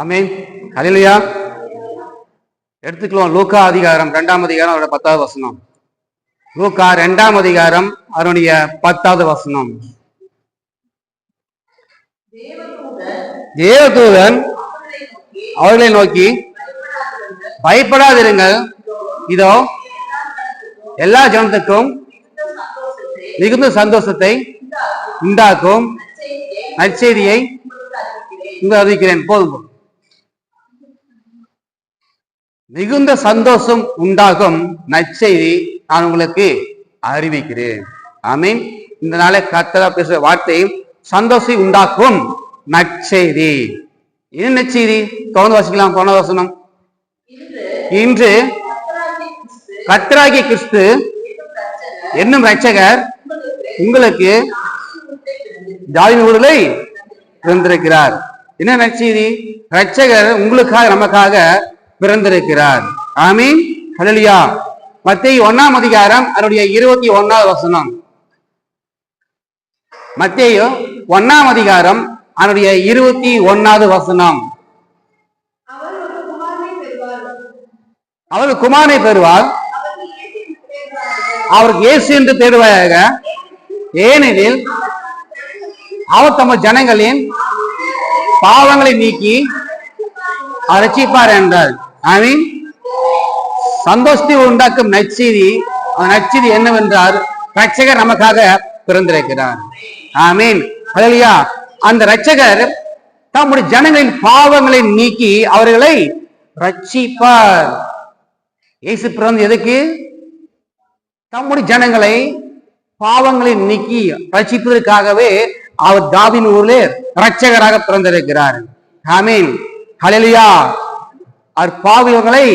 ஆமேன். அலையிலையா எடுத்துக்கலாம். லூக்கா அதிகாரம் ரெண்டாம் அதிகாரம் அவரோட பத்தாவது வசனம். லூக்கா ரெண்டாம் அதிகாரம் அவருடைய பத்தாவது வசனம். தேவதூதன் அவர்களை நோக்கி பயப்படாதிருங்கள். இதோ எல்லா ஜனத்துக்கும் மிகுந்த சந்தோஷத்தை உண்டாக்கும். நற்செய்தியை இங்கு அறிவிக்கிறேன். போதும் போதும். மிகுந்த சந்தோஷம் உண்டாகும் நற்செய்தி நான் உங்களுக்கு அறிவிக்கிறேன். ஆமீன். இந்த நாளை கத்தரா பேசுற வார்த்தை சந்தோஷம் உண்டாக்கும் நற்செய்தி. என்ன நற்செய்தி? தொடர்ந்து வாசிக்கலாம் போன வசனம். இன்று கத்தராகிய கிறிஸ்து என்னும் ரட்சகர் உங்களுக்கு ஜாதி விடுதலை பிறந்திருக்கிறார். என்ன நற்செய்தி? ரட்சகர் உங்களுக்காக நமக்காக பிறந்திருக்கிறார். ஆமீன். ஹalleluya மத்திய ஒன்னாம் அதிகாரம் அதனுடைய இருபத்தி ஒன்னாவது வசனம். மத்திய ஒன்னாம் அதிகாரம் அதனுடைய இருபத்தி ஒன்னாவது வசனம். அவர் குமாரை குமாரனை பெறுவார். அவருக்கு இயேசு என்று தேடுவாயாக ஏனெனில் அவர் தமது ஜனங்களின் பாவங்களை நீக்கி அவர் ரட்சிப்பார் என்றார். ஆமீன். சந்தோஷத்தை உண்டாக்கும் நச்செய்தி அந்த நற்செய்தி என்னவென்றால் ரட்சகர் நமக்காக பிறந்திருக்கிறார். ஆமீன். ஹalleluya. அந்த ரட்சகர் தம்முடைய ஜனங்களின் பாவங்களை நீக்கி அவர்களை ரட்சிப்பார் இயேசு பிறந்து எதுக்கு? தம்முடைய ஜனங்களை பாவங்களை நீக்கி ரட்சிப்பதற்காகவே அவர் தாவின் ஊரிலே ரட்சகராக பிறந்திருக்கிறார். ஆமீன். ஹலலியா அவர் பாவியங்களை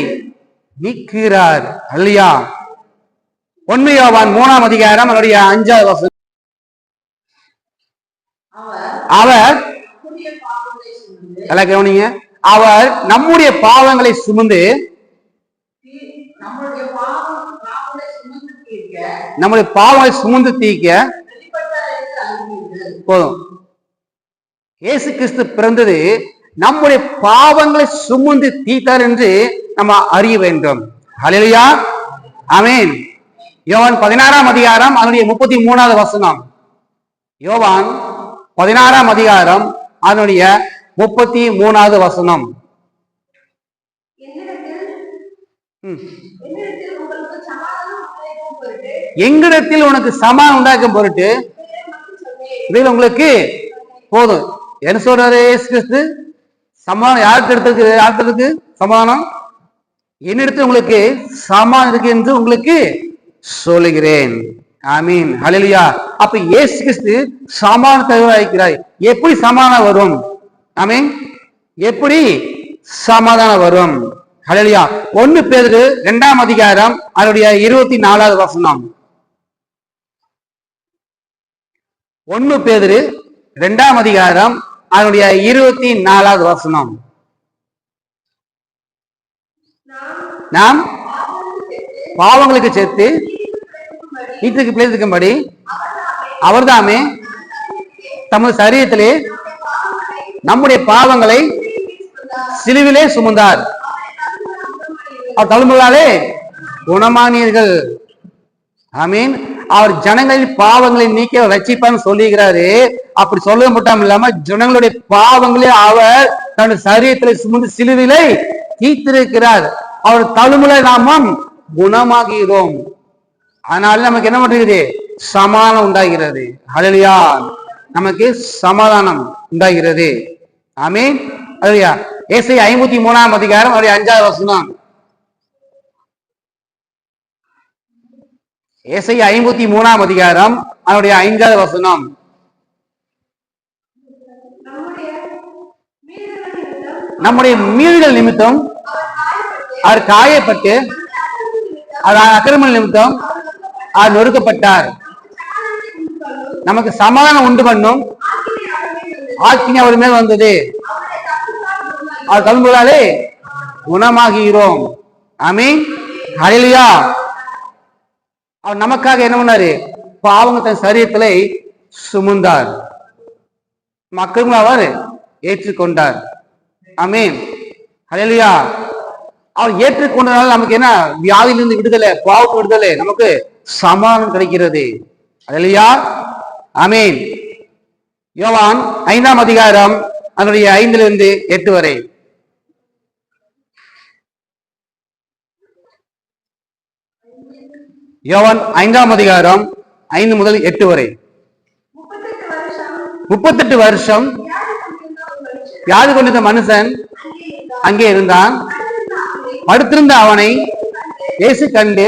நீக்கிறார் அல்லையா உண்மையோவான் மூணாம் அதிகாரம் அவருடைய அஞ்சாவது வசனம். அவர் நல்லா கவனிங்க. அவர் நம்முடைய பாவங்களை சுமந்து நம்முடைய பாவங்களை சுமந்து தீர்க்க தீக்க போதும். இயேசு கிறிஸ்து பிறந்தது நம்முடைய பாவங்களை சுமந்து தீத்தார் என்று நம்ம அறிய வேண்டும். ஹalleluya ஆமென் யோவான் பதினாறாம் அதிகாரம் அதனுடைய முப்பத்தி மூணாவது வசனம். யோவான் பதினாறாம் அதிகாரம் அதனுடைய முப்பத்தி மூணாவது வசனம். எங்களிடத்தில் உனக்கு சமான் உண்டாக்கும் பொருட்டு உங்களுக்கு போதும். என்ன சொல்றாரு கிறிஸ்து? சமாதானம் யாருக்கு எடுத்திருக்கு யாருக்கு இருக்கு சமாதானம்? என்னிடத்தில் உங்களுக்கு சமாதானம் இருக்கு என்று உங்களுக்கு சொல்லுகிறேன். ஆமீன். ஹலிலியா அப்ப ஏசு கிறிஸ்து சமான வைக்கிறார் எப்படி சமாதானம் வரும்? ஆமீன். எப்படி சமாதானம் வரும்? ஹலிலியா ஒன்னு பேரு இரண்டாம் அதிகாரம் அதனுடைய இருபத்தி நாலாவது வசனம். ஒன்னு பேரு இரண்டாம் அதிகாரம் அதனுடைய இருபத்தி நாலாவது வசனம். நாம் பாவங்களுக்கு சேர்த்து வீட்டுக்கு பிழைத்துக்கும்படி அவர்தாமே தமது சரீரத்திலே நம்முடைய பாவங்களை சிலுவிலே சுமந்தார். அவர் தழும்புகளாலே குணமானீர்கள். மீன் அவர் ஜனங்களின் பாவங்களை நீக்க ரட்சிப்பான்னு சொல்லுகிறாரு அப்படி சொல்ல மட்டும் இல்லாம ஜனங்களுடைய பாவங்களே அவர் தனது சரீரத்தில் சுமந்து சிலுவிலை தீர்த்திருக்கிறார். அவர் தழுமுலை நாமம் குணமாகிறோம். அதனால நமக்கு என்ன பண்ணுகிறது? சமாதானம் உண்டாகிறது. அழலியா நமக்கு சமாதானம் உண்டாகிறது. ஆமீன் அழலியா ஏசை ஐம்பத்தி மூணாம் அதிகாரம் அவருடைய அஞ்சாவது வசனம். ஏசை ஐம்பத்தி மூணாம் அதிகாரம் அவருடைய ஐந்தாவது வசனம். நம்முடைய மீறுதல் நிமித்தம் அவர் காயப்பட்டு அவர் அக்கிரம நிமித்தம் அவர் நொறுக்கப்பட்டார். நமக்கு சமாதானம் உண்டு பண்ணும். ஆக்கினி அவர் மேல் வந்தது. அவர் தழும்புகளாலே குணமாகிறோம் ஆமீன். ஹalleluya. அவர் நமக்காக என்ன பண்ணாரு? பாவங்க தன் சரீரத்திலே சுமந்தார். மக்களும் அவர் ஏற்றுக்கொண்டார். அமீன் ஹalleluya. அவர் ஏற்றுக்கொண்டதால் நமக்கு என்ன? வியாதியிலிருந்து விடுதலை பாவத்து விடுதலை நமக்கு சமாதானம் கிடைக்கிறது. ஹalleluya. அமீன் யோவான் ஐந்தாம் அதிகாரம் அதனுடைய ஐந்திலிருந்து எட்டு வரை. யோவான் ஐந்தாம் அதிகாரம் ஐந்து முதல் எட்டு வரை முப்பத்தெட்டு வருஷம் வியாதி கொண்டிருந்த மனுஷன் அங்கே இருந்தான். படுத்திருந்த அவனை இயேசு கண்டு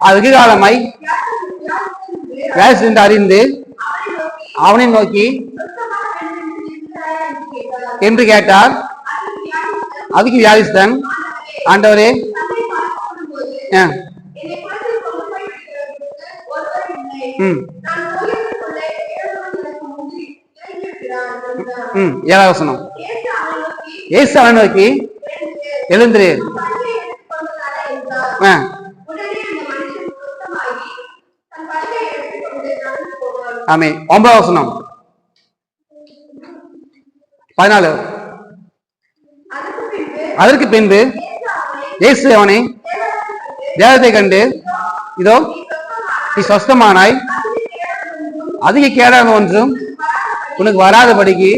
அது அது காலமாய் வியாதி- வியாதி வேலை சென்று அறிந்து அவனை நோக்கி என்று என்று கேட்டார். என்று அதுக்கு வியாதிஸ்தன், ஆண்டவரே ஆ, ஏழாவது வசனம். ஏசு அவன் நோக்கி, எழுந்திரு. ஆமே ஒன்பதாவது வசனம். பதினாலு. அதற்கு பின்பு அதற்கு இயேசு அவனை தேவத்தை கண்டு இதோ நீ சொஸ்தமானாய். அதிக கேடாக ஒன்றும் உனக்கு வராதபடிக்கு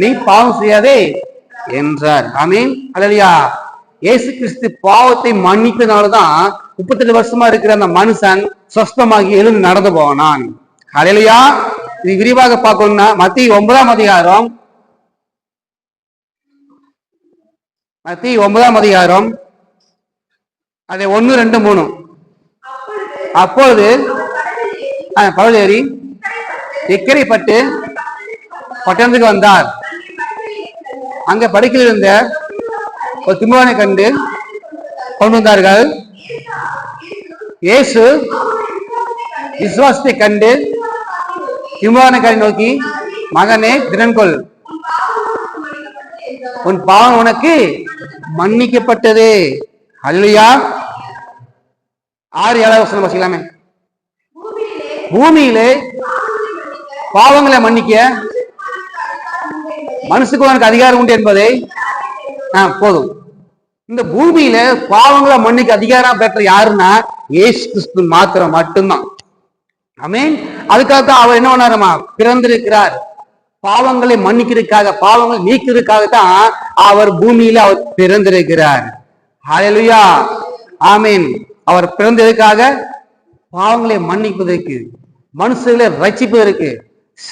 நீ பாவம் செய்யாதே என்றார். ஆமீன். அல்லையா இயேசு கிறிஸ்து பாவத்தை மன்னித்தனாலதான் முப்பத்தெட்டு வருஷமா இருக்கிற அந்த மனுஷன் சொஸ்தமாகி எழுந்து நடந்து போனான். அலையிலையா இது விரிவாக பார்க்கணும்னா மத்திய ஒன்பதாம் அதிகாரம். மத்திய ஒன்பதாம் அதிகாரம். அதை ஒன்னு ரெண்டு மூணு. அப்பொழுது பழுதேறி கடலில் எக்கரைப்பட்டு பட்டணத்துக்கு வந்தார். அங்க படுக்கையில் இருந்த ஒரு திமுகனை கண்டு கொண்டு வந்தார்கள். இயேசு விசுவாசத்தை கண்டு திமுகனை நோக்கி மகனே திறன்கொள் உன் பாவம் உனக்கு மன்னிக்கப்பட்டது. அல்லையா ஆறு ஏழாவது வசனம் வாசிக்கலாமே பூமியிலே பாவங்களை மன்னிக்க மனுஷுக்கு உனக்கு அதிகாரம் உண்டு என்பதை ஆ, போதும். இந்த பூமியில பாவங்களை மன்னிக்க அதிகாரம் பெற்ற யாருன்னா ஏசு கிறிஸ்து மாத்திரம் மட்டும்தான். ஆமென் அதுக்காகத்தான் அவர் என்ன பண்ணாருமா? பிறந்திருக்கிறார். பாவங்களை மன்னிக்கிறதுக்காக பாவங்களை நீக்கிறதுக்காக தான் அவர் பூமியில அவர் பிறந்திருக்கிறார். ஹalleluya ஆமென் அவர் பிறந்ததுக்காக பாவங்களை மன்னிப்பதற்கு மனுஷர்களை ரட்சிப்பதற்கு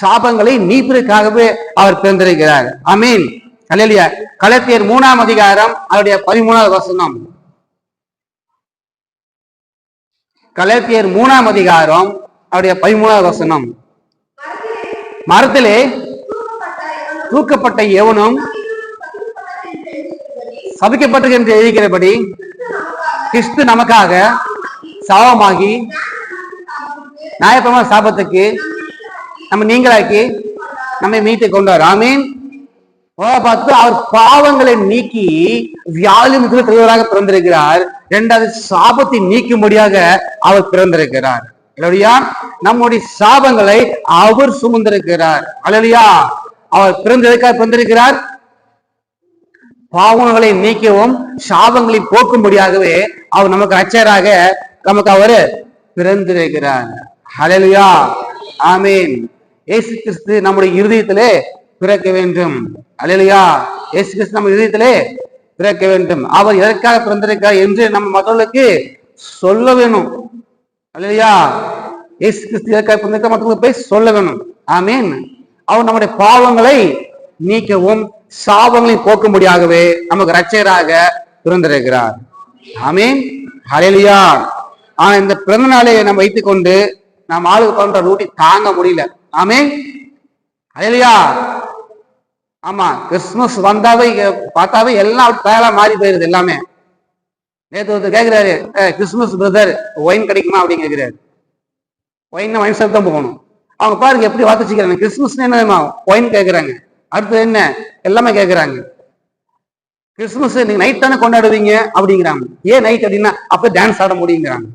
சாபங்களை நீப்பதற்காகவே அவர் பிறந்திருக்கிறார். அமீன் ஹalleluya கலத்தியர் மூணாம் அதிகாரம் அவருடைய பதிமூணாவது வசனம். கலத்தியர் மூணாம் அதிகாரம் அவருடைய பதிமூணாவது வசனம். மரத்திலே தூக்கப்பட்ட எவனும் சபிக்கப்பட்டது என்று எழுதிக்கிறபடி கிறிஸ்து நமக்காக சாபமாகி நியாயப்பிரமாண சாபத்துக்கு நம்ம நீங்களாக்கி நம்மை மீட்டு கொண்டார். ஆமீன். பார்த்து அவர் பாவங்களை நீக்கி வியாழி முதல் தலைவராக பிறந்திருக்கிறார். இரண்டாவது சாபத்தை நீக்கும்படியாக அவர் பிறந்திருக்கிறார். அல்லையா நம்முடைய சாபங்களை அவர் சுமந்திருக்கிறார். அழலியா அவர் பிறந்திருக்கார் பிறந்திருக்கிறார். பாவங்களை நீக்கவும் சாபங்களை போக்கும்படியாகவே அவர் நமக்கு அச்சராக நமக்கு அவரு பிறந்திருக்கிறார். ஹலலுயா ஆமீன் இயேசு கிறிஸ்து நம்முடைய இருதயத்திலே பிறக்க வேண்டும். ஹalleluya ஏசு கிறிஸ்து நம்ம இருதயத்திலே பிறக்க வேண்டும். அவர் எதற்காக பிறந்திருக்கார் என்று நம்ம மக்களுக்கு சொல்ல வேணும். அல்லையா இயேசு கிறிஸ்து எதற்காக பிறந்திருக்க மற்றவங்களுக்கு போய் சொல்ல வேணும். ஆமீன் அவர் நம்முடைய பாவங்களை நீக்கவும் சாபங்களையும் போக்கும்படியாகவே நமக்கு ரட்சகராக பிறந்திருக்கிறார். ஆமீன். ஹலெலியா ஆனா இந்த பிறந்த நாளை நம்ம வைத்துக்கொண்டு நாம் ஆளுக்கு பண்ற ரூட்டி தாங்க முடியல. ஆமே ஹலெலியா ஆமா கிறிஸ்துமஸ் வந்தாவே பார்த்தாவே எல்லாம் தயாரா மாறி போயிருது எல்லாமே. நேற்று ஒருத்தர் கேட்கிறாரு கிறிஸ்துமஸ் பிரதர் ஒயின் கிடைக்குமா? அப்படின்னு கேட்கிறாரு ஒயின் ஒயின் ஷாப் தான் போகணும். அவங்க பாருங்க எப்படி வார்த்தைச்சிக்கிறாங்க கிறிஸ்துமஸ் என்ன ஒயின் கேட்குறாங்க அடுத்து என்ன? எல்லாமே கேட்கறாங்க கிறிஸ்துமஸ் நீங்க நைட் தானே கொண்டாடுவீங்க? அப்படிங்கிறாங்க. ஏன் நைட் அப்படின்னா அப்ப டான்ஸ் ஆட முடியுங்கிறாங்க.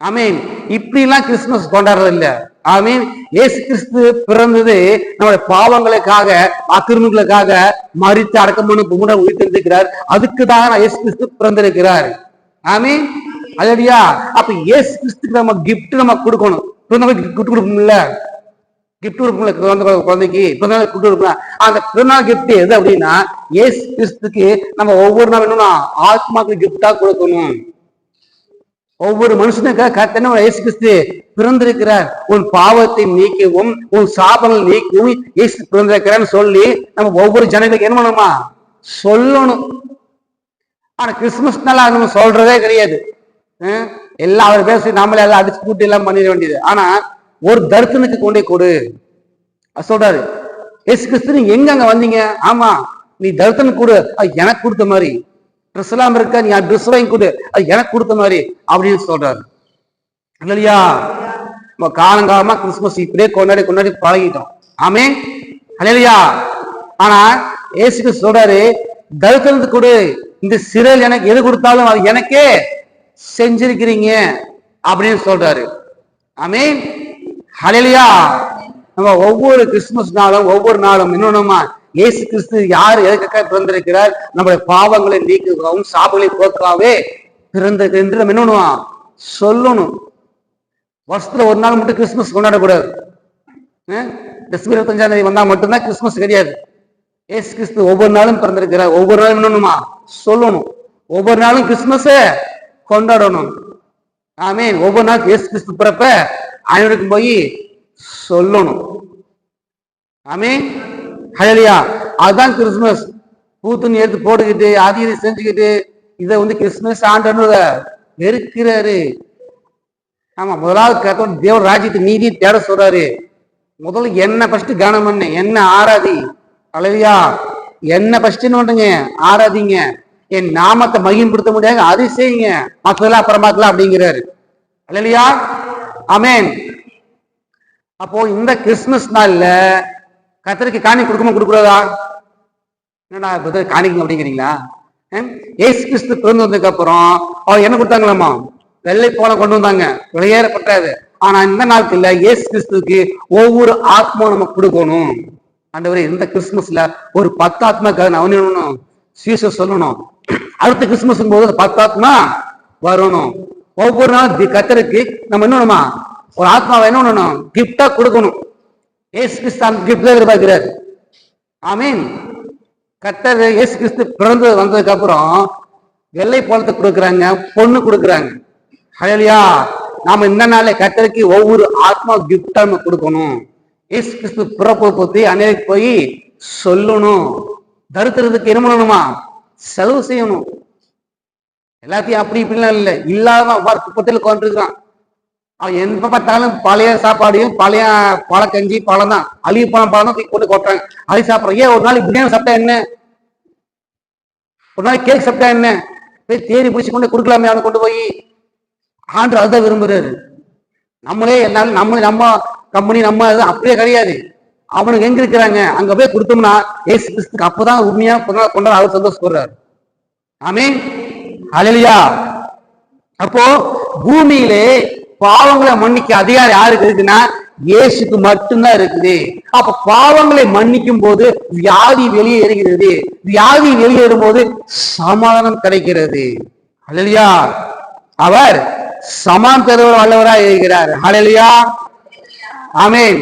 ஆமீன் இப்படிலாம் கிறிஸ்துமஸ் கொண்டாடுறது இல்ல. ஆமீன் ஏசு கிறிஸ்து பிறந்தது நம்முடைய பாவங்களுக்காக அக்கிரமங்களுக்காக மறித்து அடக்கம் பண்ணி முன்ன உயிர்த்திருக்கிறார் அதுக்கு தான் ஏசு கிறிஸ்து பிறந்திருக்கிறார். ஆமீன் அதடியா அப்ப ஏசு கிறிஸ்துக்கு நம்ம கிஃப்ட் நம்ம கொடுக்கணும். பிறந்தவங்க கொடுக்கணும்ல. கிஃப்ட் கொடுக்கல குழந்தை குழந்தைக்கு. பிறந்தநாள் கிஃப்ட் கொடுப்போம் அந்த பிறந்தநாள் கிஃப்ட் எது அப்படின்னா இயேசு கிறிஸ்துக்கு நம்ம ஒவ்வொரு நாள் என்னன்னா ஆத்மாக்கு கிஃப்டா கொடுக்கணும். ஒவ்வொரு மனுஷனுக்காக கத்தன இயேசு கிறிஸ்து பிறந்திருக்கிறார். உன் பாவத்தை நீக்கவும் உன் சாபங்கள் நீக்கவும் இயேசு பிறந்திருக்கிறான்னு சொல்லி நம்ம ஒவ்வொரு ஜனங்களுக்கு என்ன பண்ணணுமா சொல்லணும். ஆனா கிறிஸ்துமஸ் நாள் நம்ம சொல்றதே கிடையாது. ஹம்? எல்லாம் அவர் பேசி நம்மளே எல்லாம் அடிச்சு கூட்டி எல்லாம் பண்ணிட வேண்டியது. ஆனா ஒரு தரிசனுக்கு கொண்டே கொடு. சொல்றாரு எஸ் கிறிஸ்து நீங்க எங்க அங்க வந்தீங்க? ஆமா நீ தரிசனம் கொடு. அது எனக்கு கொடுத்த மாதிரி. ட்ரெஸ் எல்லாம் இருக்க நீ ட்ரெஸ் வாங்கி கொடு. அது எனக்கு கொடுத்த மாதிரி. அப்படின்னு சொல்றாரு. இல்லையா நம்ம காலங்காலமா கிறிஸ்துமஸ் இப்படியே கொண்டாடி கொண்டாடி பழகிட்டோம். ஆமே இல்லையா ஆனா இயேசு கிறிஸ்து சொல்றாரு தரிசனத்துக்கு கொடு. இந்த சிறையில் எனக்கு எது கொடுத்தாலும் அது எனக்கே செஞ்சிருக்கிறீங்க. அப்படின்னு சொல்றாரு. ஆமே ஹalleluya. நம்ம ஒவ்வொரு கிறிஸ்துமஸ் நாளும் ஒவ்வொரு நாளும் இன்னொன்னுமா இயேசு கிறிஸ்து யார் எதுக்காக பிறந்திருக்கிறார் நம்முடைய பாவங்களை நீக்குகவும் சாபங்களை போக்காவே பிறந்த என்று நம்ம சொல்லணும். வருஷத்துல ஒரு நாள் மட்டும் கிறிஸ்துமஸ் கொண்டாடக்கூடாது. டிசம்பர் இருபத்தஞ்சாம் தேதி வந்தா மட்டும்தான் கிறிஸ்துமஸ் கிடையாது. ஏசு கிறிஸ்து ஒவ்வொரு நாளும் பிறந்திருக்கிறார். ஒவ்வொரு நாளும் என்னணுமா சொல்லணும். ஒவ்வொரு நாளும் கிறிஸ்துமஸ கொண்டாடணும். ஆமீன். ஒவ்வொரு நாள் இயேசு கிறிஸ்து பிறப்ப அனைவருக்கு போய் சொல்லணும். ஆமே ஹலையா அதுதான் கிறிஸ்துமஸ் பூத்துன்னு எடுத்து போட்டுக்கிட்டு அதையும் இதை செஞ்சுக்கிட்டு இதை வந்து கிறிஸ்துமஸ் ஆண்டனுத வெறுக்கிறாரு. ஆமா முதலாவது கத்தோட தேவ ராஜ்யத்தை நீதி தேட சொல்றாரு. முதல்ல என்ன ஃபர்ஸ்ட் கவனம் பண்ணு என்ன ஆராதி? அழவியா என்ன ஃபர்ஸ்ட்னு பண்ணுங்க ஆராதிங்க. என் நாமத்தை மகிம்படுத்த முடியாது அதை செய்யுங்க. மற்றதெல்லாம் அப்புறம் பார்க்கலாம் அப்படிங்கிறாரு. அழலியா அமேன் அப்போ இந்த கிறிஸ்துமஸ் நாள்ல கத்தருக்கு காணி கொடுக்கமா கொடுக்கூடாதா என்னடா பிரதர் காணிக்கணும் அப்படிங்கிறீங்களா? ஏசு கிறிஸ்து பிறந்து வந்ததுக்கு அப்புறம் அவர் என்ன கொடுத்தாங்களாமா? வெள்ளை போல கொண்டு வந்தாங்க. வெளியேறப்பட்டது. ஆனா இந்த நாட்கள்ல ஏசு கிறிஸ்துக்கு ஒவ்வொரு ஆத்மா நம்ம கொடுக்கணும். ஆண்டவரே இந்த கிறிஸ்துமஸ்ல ஒரு பத்து ஆத்மாக்காக நான் அவனும் சீச சொல்லணும். அடுத்த கிறிஸ்துமஸ் போது பத்து ஆத்மா வரணும். ஒவ்வொரு நாள் தி- நம்ம என்ன பண்ணணுமா ஒரு ஆத்மாவை என்ன பண்ணணும்? கிஃப்டா கொடுக்கணும். ஏசு கிறிஸ்து அந்த எதிர்பார்க்கிறார். ஆமீன் கத்தர் ஏசு கிறிஸ்து பிறந்து வந்ததுக்கு அப்புறம் வெள்ளை போலத்தை கொடுக்குறாங்க பொண்ணு கொடுக்குறாங்க. ஹலையா நாம இந்த நாளே கத்தருக்கு ஒவ்வொரு ஆத்மா கிஃப்டா நம்ம கொடுக்கணும். ஏசு கிறிஸ்து பிறப்பு பத்தி அநேக போய் சொல்லணும். தருத்துறதுக்கு என்ன பண்ணணுமா? செலவு செய்யணும். எல்லாத்தையும் அப்படி இப்படிலாம் இல்லை. இல்லாதவன் அவ்வாறு குப்பத்தில் கொண்டிருக்கிறான் அவன் எந்த பார்த்தாலும் பழைய சாப்பாடையும் பழைய பழக்கஞ்சி பழம் தான் அழிவு பழம் பழம் தான் தூக்கி கொண்டு கொட்டுறாங்க. அழி சாப்பிட்றான். ஏன் ஒரு நாள் பிரியாணி சாப்பிட்டா என்ன? ஒரு நாள் கேக் சாப்பிட்டா என்ன? போய் தேடி பிடிச்சி கொண்டு கொடுக்கலாமே அவனை கொண்டு போய். ஆண்டு அதுதான் விரும்புறாரு. நம்மளே எல்லாரும் நம்ம நம்ம கம்பெனி நம்ம இது அப்படியே கிடையாது. அவனுக்கு எங்க இருக்கிறாங்க? அங்க போய் கொடுத்தோம்னா ஏசு கிறிஸ்துக்கு அப்பதான் உண்மையா கொண்டாட அவர் சந்தோஷப்படுறாரு. ஆமே அழலியா அப்போ பூமியிலே பாவங்களை மன்னிக்க அதிகாரம் யாருக்கு இருக்குன்னா இயேசுக்கு மட்டும்தான் இருக்குது. அப்ப பாவங்களை மன்னிக்கும் போது வியாதி வெளியேறுகிறது வியாதி வெளியேறும் போது சமாதானம் கிடைக்கிறது. அழலியா அவர் சமான் தருவர் வல்லவராய் இருக்கிறார். அழலியா ஆமேன்.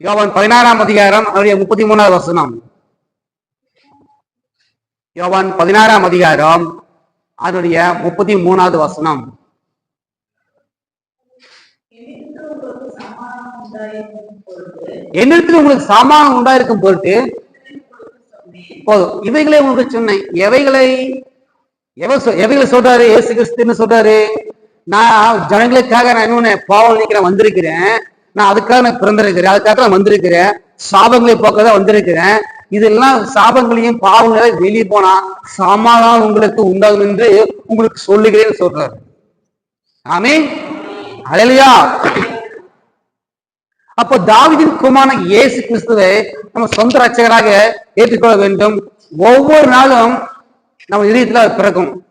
யோவன் பதினாறாம் அதிகாரம் அவருடைய முப்பத்தி மூணாவது வசனம். யோவான் பதினாறாம் அதிகாரம் அதனுடைய முப்பத்தி மூணாவது வசனம். என்னிடத்தில் உங்களுக்கு சமானம் உண்டாயிருக்கும் பொருட்டு போதும். இவைகளை உங்களுக்கு சொன்னேன். எவைகளை சொ- எவைகளை சொல்றாரு? ஏசு கிறிஸ்துன்னு சொல்றாரு? நான் ஜனங்களுக்காக நான் என்ன பாவம் நினைக்கிறேன் வந்திருக்கிறேன். நான் அதுக்காக நான் பிறந்திருக்கிறேன். அதுக்காக நான் வந்திருக்கிறேன். சாபங்களை போக்க தான் வந்திருக்கிறேன். இதெல்லாம் சாபங்களையும் பாவங்களையும் வெளியே போனா சமாதானம் உங்களுக்கு உண்டாகும் என்று உங்களுக்கு சொல்லுகிறேன்னு சொல்றாரு. ஆமே அலையா அப்போ தாவிதின் குமான இயேசு கிறிஸ்துவை நம்ம சொந்த ரச்சகராக ஏற்றுக்கொள்ள வேண்டும். ஒவ்வொரு நாளும் நம்ம இதயத்துல அது பிறக்கும்.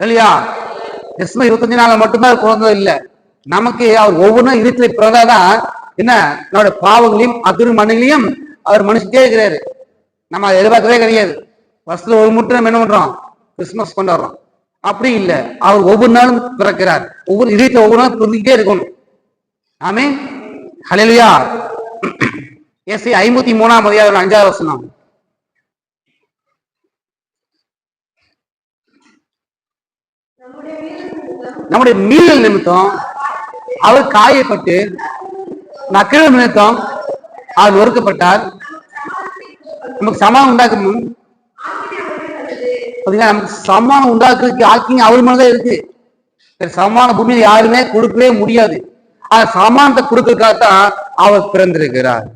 இல்லையா டிசம்பர் இருபத்தஞ்சு நாள் மட்டும்தான் பிறந்தது இல்லை. நமக்கு அவர் ஒவ்வொன்றும் இருத்துல பிறந்தாதான் என்ன? நம்மளுடைய பாவங்களையும் அத்துரு அவர் மனுஷத்தே இருக்கிறாரு. நம்ம அதை எதிர்பார்க்கவே கிடையாது. வருஷத்துல ஒரு முட்டை நம்ம என்ன பண்றோம்? கிறிஸ்துமஸ் கொண்டாடுறோம். அப்படி இல்லை. அவர் ஒவ்வொரு நாளும் பிறக்கிறார். ஒவ்வொரு இதயத்தை ஒவ்வொரு நாளும் பிறந்துக்கிட்டே இருக்கணும். ஆமே ஹalleluya எஸ் ஐம்பத்தி மூணாம் அதிகாரம் அஞ்சாவது வசனம். நம்முடைய நிமித்தம் நம்முடைய மீறல் நிமித்தம் அவர் காயப்பட்டு நக்கிழல் நிமித்தம் அவர் ஒடுக்கப்பட்டார் நமக்கு சமானம் உண்டாக்கணும் பாத்தீங்கன்னா நமக்கு சமானம் உண்டாக்குறதுக்கு ஆக்கிங் அவர் மேலதான் இருக்கு. சமான சமானம் பூமியில யாருமே கொடுக்கவே முடியாது. ஆனா சமானத்தை கொடுக்கறதுக்காகத்தான் அவர் பிறந்திருக்கிறார்.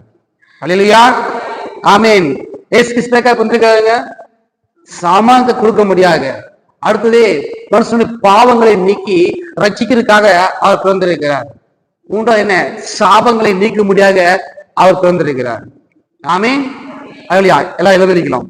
அல்லையா ஆமேன். ஏசு கிறிஸ்தக்கா பிறந்திருக்காருங்க சமானத்தை கொடுக்க முடியாது. அடுத்தது மனுஷனுடைய பாவங்களை நீக்கி ரட்சிக்கிறதுக்காக அவர் பிறந்திருக்கிறார். மூன்றாவது என்ன? சாபங்களை நீக்க முடியாத அவர் பிறந்திருக்கிறார். ஆமே அல்லையா எல்லாம் எழுதிக்கலாம்